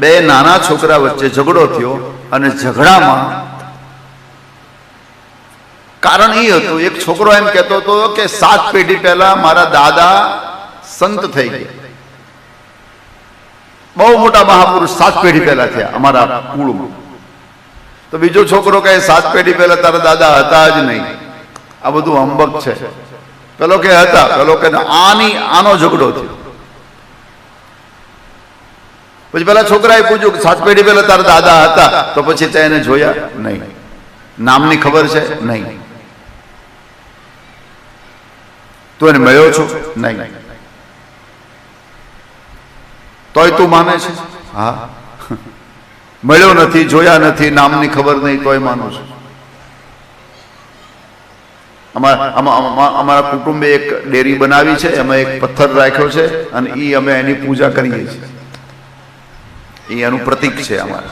બે નાના છોકરા વચ્ચે ઝઘડો થયો અને ઝઘડામાં કારણ એ હતું, એક છોકરો એમ કહેતો હતો કે સાત પેઢી પહેલા મારા દાદા સંત થઈ ગયા. બહુ મોટા મહાપુરુષ સાત પેઢી પહેલા થયા અમારા કુળમાં. તો બીજો છોકરો કહે, સાત પેઢી પહેલા તારા દાદા હતા જ નહીં. આ બધું અંબક છે. પેલો કે હતા. પેલો કે આની, આનો ઝઘડો થયો. પછી પેલા છોકરાએ પૂછ્યું કે સાત પેઢી પહેલા તારા દાદા હતા, તો પછી તે એને જોયા નહીં. નામની ખબર છે? નહીં. તું એને મળ્યો છો? નહીં. તોય તું માને છે? હા. મળ્યો નથી, જોયા નથી, નામની ખબર નહીં, તોય માનું છું. અમારા અમા- અમા- અમારા કુટુંબે એક ડેરી બનાવી છે, એમાં એક પથ્થર રાખ્યો છે, અને એ અમે એની પૂજા કરીએ છીએ. એ એનું પ્રતીક છે અમારે.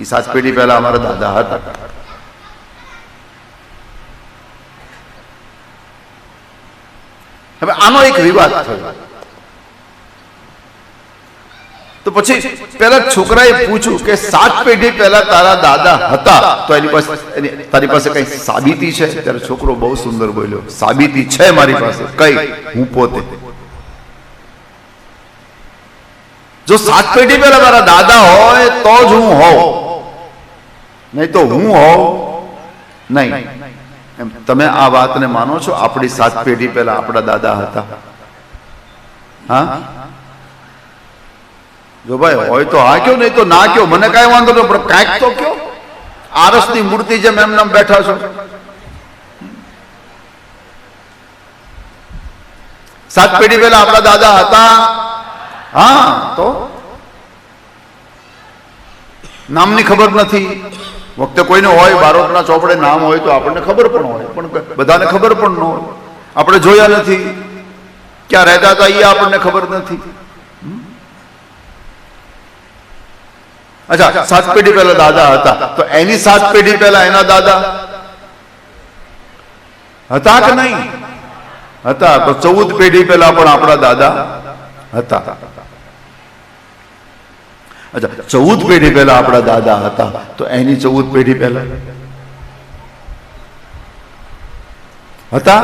એ સાત પેઢી પહેલા અમારા દાદા હતા. હવે આનો એક વિવાદ થયો. તો પછી પેલા છોકરાએ પૂછ્યું કે સાત પેઢી પહેલા તારા દાદા હતા, તો એની પાસે તારી પાસે કઈ સાબિતી છે? ત્યારે છોકરો બહુ સુંદર બોલ્યો, સાબિતી છે મારી પાસે, કઈ? હું પોતે. જો સાત પેઢી પહેલા મારા દાદા હોય તો જ હું હોઉં. નહીં તો હું હોઉં? નહીં. એમ તમે આ વાતને માનો છો? આપણી સાત પેઢી પહેલા આપણા દાદા હતા. હા? જો ભાઈ, હોય તો હા કયો, નહીં તો ના કયો? મને કાંઈ વાંધો નહીં, પણ કાંઈક તો કયો. આરસની મૂર્તિ જેમ એમને બેઠા છો. સાત પેઢી પહેલા આપણા દાદા હતા. હા, તો? નામની ખબર નથી. વખતે કોઈને હોય, બારોટના ચોપડે નામ હોય તો આપણને ખબર પણ હોય. પણ બધાને ખબર પણ ન હોય. આપણે જોયા નથી. ક્યાં રહેતા હતા એ આપણને ખબર નથી. અચ્છા, સાત પેઢી પહેલા દાદા હતા. તો એની સાત પેઢી પહેલા એના દાદા? હતા કે નહીં? હતા. તો ચૌદ પેઢી પહેલા પણ આપણા દાદા. હતા. અચ્છા, ચૌદ પેઢી પહેલા આપણા દાદા હતા, તો એની ચૌદ પેઢી પહેલા? હતા?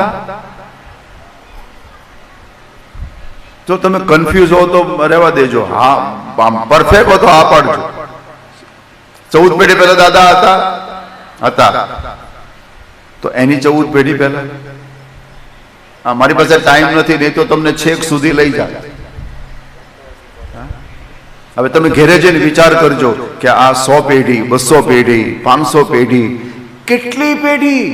જો તમે કન્ફ્યુઝ હો તો રહેવા દેજો. હા પરફેક્ટ હો તો હા પાડજો. ચૌદ પેઢી પહેલા દાદા હતા? હતા. તો એની ચૌદ પેઢી પહેલા? મારી પાસે ટાઈમ નથી, નહીં તો તમને છેક સુધી લઈ જાય હવે તમે ઘેરે જઈને વિચાર કરજો કે આ સો પેઢી, બસો પેઢી, પાંચસો પેઢી, કેટલી પેઢી?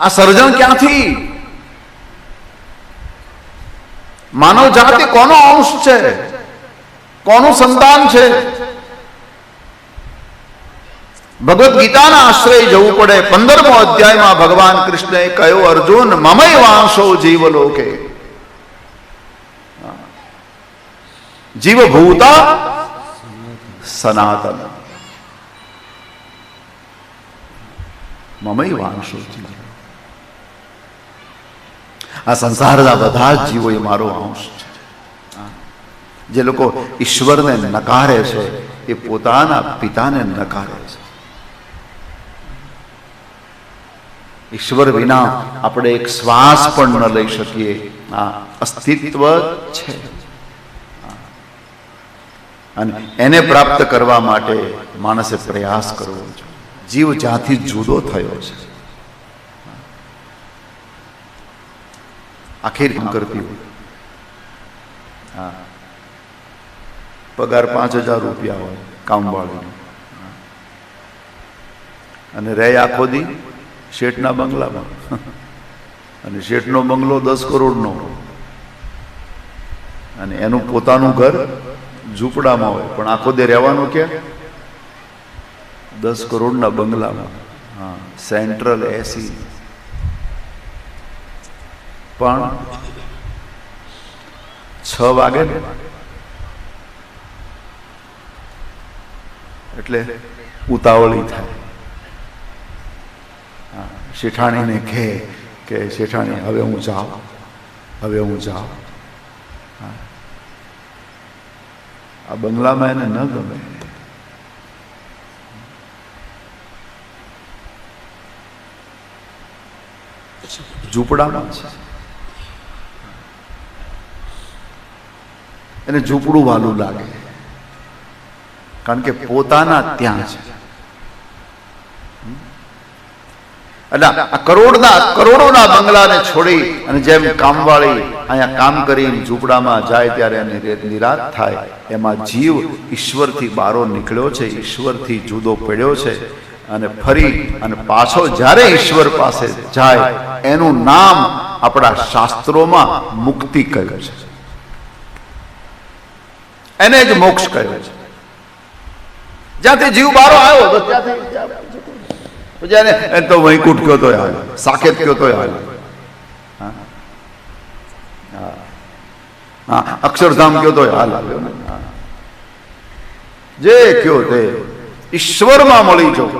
આ સર્જન ક્યાંથી? માનવ જાતિ કોનો અંશ છે? કોનું સંતાન છે? ભગવદ્ ગીતાના આશ્રય જવું પડે. પંદરમો અધ્યાયમાં ભગવાન કૃષ્ણએ કહ્યું, અર્જુન મમય વાંશો જીવલોકે. જીવભૂતા સનાતન મમય વાંશો જીવ આ સંસારના બધા જ જીવો એ મારો અંશ છે જે લોકો ઈશ્વરને નકારે છે એ પોતાના પિતાને નકારે છે ઈશ્વર વિના આપણે એક શ્વાસ પણ ન લઈ શકીએ આ અસ્તિત્વ છે અને એને પ્રાપ્ત કરવા માટે માણસે પ્રયાસ કરવો જોઈએ. જીવ જ્યાંથી જુદો થયો છે. આખીર કરતી હા. પગાર પાંચ હજાર રૂપિયા હોય, કામવાળીનો. અને રહે આખો દી શેઠના બંગલામાં. અને શેઠનો બંગલો દસ કરોડનો. અને એનું પોતાનું ઘર ઝૂંપડામાં હોય. પણ આખો દે રહેવાનું ક્યાં? દસ કરોડના બંગલામાં. હા, સેન્ટ્રલ એસી. પણ છ વાગે ને? એટલે ઉતાવળી થાય. શેઠાણીને કહે કે, શેઠાણી, હવે હું જાઉં. હવે હું જાઉં. હા. આ બંગલામાં એને ન ગમે. ઝૂંપડામાં છે. એને ઝૂંપડું વાલું લાગે. કારણ કે પોતાના ત્યાં છે. એટલે આ કરોડના કરોડોના બંગલાને છોડી અને જેમ કામવાળી અહીંયા કામ કરીને ઝૂંપડામાં જાય ત્યારે એને નિરાશ થાય. એમાં જીવ ઈશ્વરથી બારો નીકળ્યો છે, ઈશ્વરથી જુદો પડ્યો છે અને ફરી અને પાછો જ્યારે ઈશ્વર પાસે જાય, એનું નામ આપણા શાસ્ત્રોમાં મુક્તિ કહ્યું છે. એને જ મોક્ષ કહ્યો છે. જ્યાંથી જીવ બારો આવ્યો ત્યાંથી એને એને તો વૈકુંઠ કયો તોય હાલે, સાકેત કયો તો હાલ હા. અક્ષરધામ કયો તોય હાલ આવ્યો ને. જે કયો તે ઈશ્વરમાં મળી જાઓ